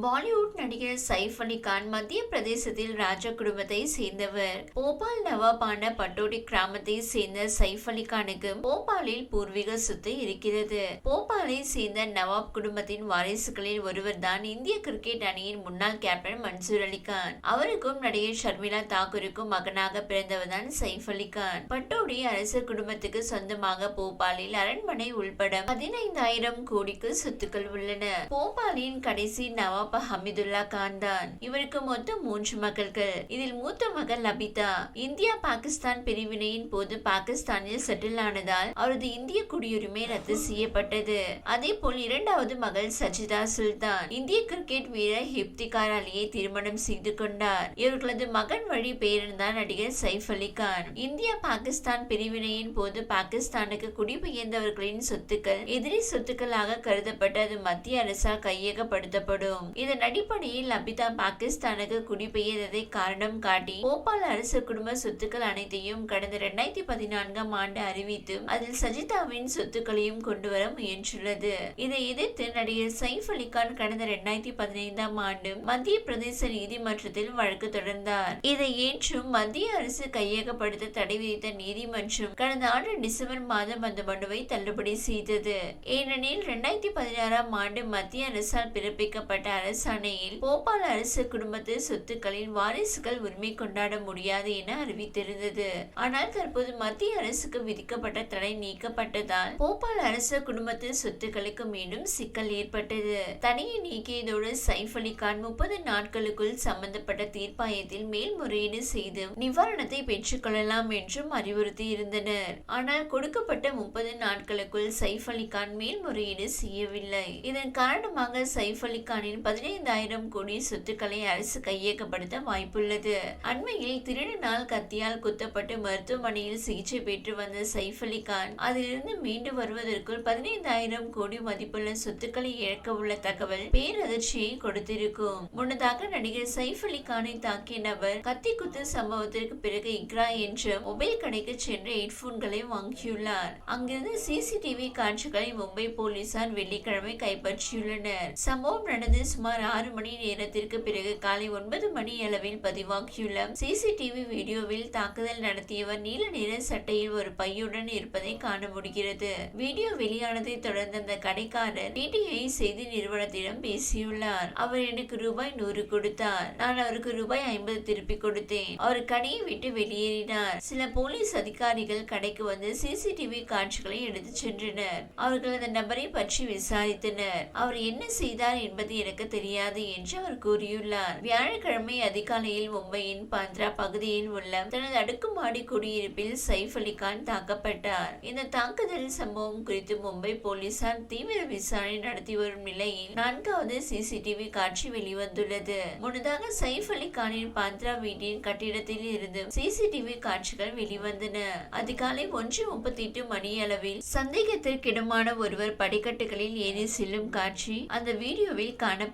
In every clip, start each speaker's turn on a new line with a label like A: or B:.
A: பாலிவுட் நடிகர் சைஃப் அலி கான் மத்திய பிரதேசத்தில் ராஜா குடும்பத்தை சேர்ந்தவர். போபால் நவாபான பட்டோடி கிராமத்தை சேர்ந்த சைஃப் அலி கானுக்கு போபாலில் பூர்வீக சொத்து இருக்கிறது. போபாலை சேர்ந்த நவாப் குடும்பத்தின் வாரிசுகளில் ஒருவர் தான் இந்திய கிரிக்கெட் அணியின் முன்னாள் கேப்டன் மன்சூர் அலி கான் அவருக்கும் நடிகை ஷர்மிளா தாக்கூருக்கும் மகனாக பிறந்தவர் தான் சைஃப் அலி கான் பட்டோடி அரச குடும்பத்துக்கு சொந்தமாக போபாலில் அரண்மனை உள்பட பதினைந்தாயிரம் கோடிக்கு சொத்துக்கள் உள்ளன. போபாலின் கடைசி நவாப் ஹமிதுல்லா கான் தான். இவருக்கு மொத்தம் மூன்று மகள்கள். இதில் மூத்த மகள் லபிதா. இந்தியா பாகிஸ்தான் பிரிவினையின் போது பாகிஸ்தானில் செட்டில் ஆனதால் அவரது இந்திய குடியுரிமை ரத்து செய்யப்பட்டது. அதே போல் இரண்டாவது மகள் சஜிதா சுல்தான். இந்திய கிரிக்கெட் வீரர் ஹிப்திகார் அலியை திருமணம் செய்து கொண்டார். இவர்களது மகன் வழி பேரன் நடிகர் சைஃப் அலி கான். இந்தியா பாகிஸ்தான் பிரிவினையின் போது பாகிஸ்தானுக்கு குடிபெயர்ந்தவர்களின் சொத்துக்கள் எதிரி சொத்துக்களாக கருதப்பட்டு அது மத்திய அரசால் கையகப்படுத்தப்படும். இதன் அடிப்படையில் அபிதா பாகிஸ்தானுக்கு குடிபெயர்ந்ததை காரணம் காட்டி போபால் அரசு குடும்ப சொத்துக்கள் அனைத்தையும் கடந்த இரண்டாயிரத்தி பதினான்காம் ஆண்டு அறிவித்து அதில் சஜிதாவின் சொத்துக்களையும் கொண்டுவர முயன்றுள்ளது. இதை எதிர்த்து நடிகர் சைஃப் அலிகான் கடந்த இரண்டாயிரத்தி பதினைந்தாம் ஆண்டு மத்திய பிரதேச நீதிமன்றத்தில் வழக்கு தொடர்ந்தார். இதை ஏற்றும் மத்திய அரசு கையகப்படுத்த தடை விதித்த நீதிமன்றம் கடந்த ஆண்டு டிசம்பர் மாதம் அந்த மனுவை தள்ளுபடி செய்தது. ஏனெனில் இரண்டாயிரத்தி பதினாறாம் ஆண்டு மத்திய அரசால் பிறப்பிக்கப்பட்ட அரசாணையில் போபால் அரசு குடும்பத்து சொத்துக்களின் வாரிசுகள் உரிமை கொண்டாட முடியாது என அறிவித்திருந்தது. ஆனால் தற்போது மத்திய அரசுக்கு விதிக்கப்பட்ட தடை நீக்கப்பட்டதால் போபால் அரசு குடும்பத்து சொத்துக்களுக்கு மீண்டும் சிக்கல் ஏற்பட்டது. தடையை நீக்கியதோடு சைஃப் அலி கான் முப்பது நாட்களுக்குள் சம்பந்தப்பட்ட தீர்ப்பாயத்தில் மேல்முறையீடு செய்து நிவாரணத்தை பெற்றுக்கொள்ளலாம் என்றும் அறிவுறுத்தி இருந்தனர் ஆனால் கொடுக்கப்பட்ட முப்பது நாட்களுக்குள் சைஃப் அலி கான் மேல்முறையீடு செய்யவில்லை. இதன் காரணமாக சைஃப் அலி கானின் பதினைந்தாயிரம் கோடி சொத்துக்களை அரசு கையகப்படுத்த வாய்ப்புள்ளது. அண்மையில் திருடனால் கத்தியால் குத்தப்பட்டு மருத்துவமனையில் சிகிச்சை பெற்று வந்த சைஃப் அலி கான் அதிலிருந்து மீண்டு வருவதற்குள் பதினைந்தாயிரம் கோடி மதிப்புள்ள சொத்துக்களை இழக்க உள்ள தகவல் பேரதிர்ச்சியை கொடுத்திருக்கும். முன்னதாக நடிகர் சைஃப் அலி கானை தாக்கிய நபர் கத்தி குத்து சம்பவத்திற்கு பிறகு இக்ரா என்ற மொபைல் கடைக்கு சென்று ஹெட்போன்களை வாங்கியுள்ளார். அங்கிருந்து சிசிடிவி காட்சிகளை மும்பை போலீசார் வெள்ளிக்கிழமை கைப்பற்றியுள்ளனர். சம்பவம் நடந்து சுமார் ஆறு மணி நேரத்திற்கு பிறகு காலை ஒன்பது மணி அளவில் பதிவாகியுள்ள சிசிடிவி வீடியோவில் தாக்குதல் நடத்தியவர் நீல நிற சட்டையில் ஒரு பையுடன் இருப்பதை காண முடிகிறது. வீடியோ வெளியானதை தொடர்ந்து அந்த கடைக்காரர் டிடிஐ செய்தி நிறுவனத்திடம் பேசியுள்ளார். அவர் எனக்கு ரூபாய் நூறு கொடுத்தார். நான் அவருக்கு ரூபாய் ஐம்பது திருப்பி கொடுத்தேன். அவர் கடையை விட்டு வெளியேறினார். சில போலீஸ் அதிகாரிகள் கடைக்கு வந்து சிசிடிவி காட்சிகளை எடுத்து சென்றனர். அவர்கள் அந்த நபரை பற்றி விசாரித்தனர். அவர் என்ன செய்தார் என்பது எனக்கு தெரியாது என்று அவர் கூறியுள்ளார். வியாழக்கிழமை அதிகாலையில் மும்பையின் பாந்த்ரா பகுதியில் உள்ள தனது அடுக்குமாடி குடியிருப்பில் சைஃப் அலி கான் தாக்கப்பட்டார். இந்த தாக்குதல் சம்பவம் குறித்து மும்பை போலீசார் தீவிர விசாரணை நடத்தி வரும் நிலையில் நான்காவது சிசிடிவி காட்சி வெளிவந்துள்ளது. முன்னதாக சைஃப் அலி கானின் பாந்த்ரா வீட்டின் கட்டிடத்தில் இருந்து சிசிடிவி காட்சிகள் வெளிவந்தன. அதிகாலை ஒன்று முப்பத்தி எட்டு மணி அளவில் சந்தேகத்திற்கிடமான ஒருவர் படிக்கட்டுகளில் ஏறி செல்லும் காட்சி அந்த வீடியோவில் காணப்பட்டது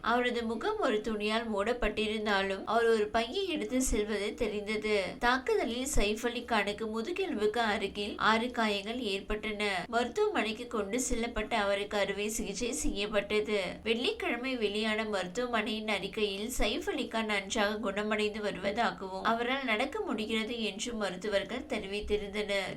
A: அவரது முகம் ஒரு துணியால் மூடப்பட்டிருந்தாலும் அவர் ஒரு பையை எடுத்து செல்வது தெரிந்தது. தாக்குதலில் சைஃப் அலி கானுக்கு முதுகெலும்புக்கு அருகில் ஆறு காயங்கள் ஏற்பட்டன. மருத்துவமனைக்கு கொண்டு செல்லப்பட்ட அவருக்கு அறுவை சிகிச்சை செய்யப்பட்டது. வெள்ளிக்கிழமை வெளியான மருத்துவமனையின் அறிக்கையில் சைஃப் அலி கான் நன்றாக குணமடைந்து வருவதாகவும் அவரால் நடக்க முடிகிறது என்றும் மருத்துவர்கள் தெரிவித்திருந்தனர்.